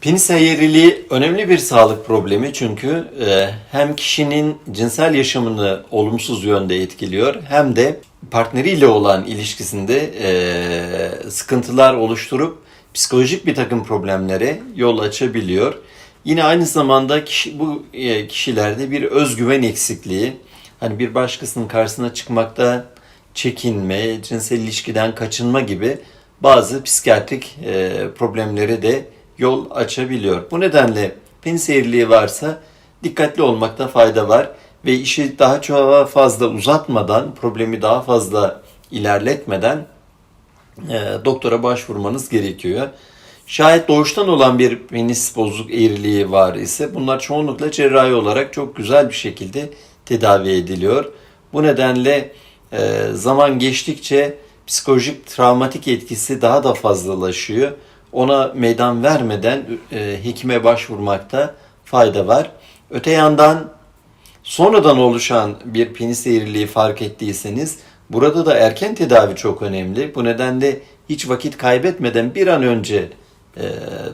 Penis eğriliği önemli bir sağlık problemi çünkü e, hem kişinin cinsel yaşamını olumsuz yönde etkiliyor hem de partneriyle olan ilişkisinde e, sıkıntılar oluşturup psikolojik bir takım problemlere yol açabiliyor. Yine aynı zamanda kişi, bu e, kişilerde bir özgüven eksikliği, hani bir başkasının karşısına çıkmakta çekinme, cinsel ilişkiden kaçınma gibi bazı psikiyatrik problemlere de yol açabiliyor. Bu nedenle penis eğriliği varsa dikkatli olmakta fayda var ve işi daha çok fazla uzatmadan, problemi daha fazla ilerletmeden e, doktora başvurmanız gerekiyor. Şayet doğuştan olan bir penis bozuk eğriliği var ise bunlar çoğunlukla cerrahi olarak çok güzel bir şekilde tedavi ediliyor. Bu nedenle e, zaman geçtikçe psikolojik travmatik etkisi daha da fazlalaşıyor. Ona meydan vermeden e, hekime başvurmakta fayda var. Öte yandan sonradan oluşan bir penis eğriliği fark ettiyseniz burada da erken tedavi çok önemli. Bu nedenle hiç vakit kaybetmeden bir an önce e,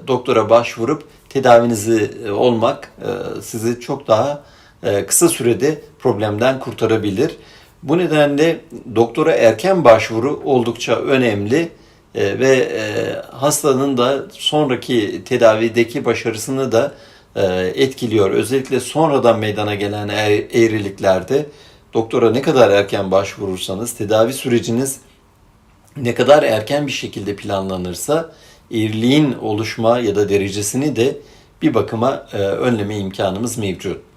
doktora başvurup tedavinizi e, olmak e, sizi çok daha e, kısa sürede problemden kurtarabilir. Bu nedenle doktora erken başvuru oldukça önemli e, ve e, hastanın da sonraki tedavideki başarısını da e, etkiliyor. Özellikle sonradan meydana gelen eğ- eğriliklerde doktora ne kadar erken başvurursanız tedavi süreciniz ne kadar erken bir şekilde planlanırsa eğriliğin oluşma ya da derecesini de bir bakıma önleme imkanımız mevcut.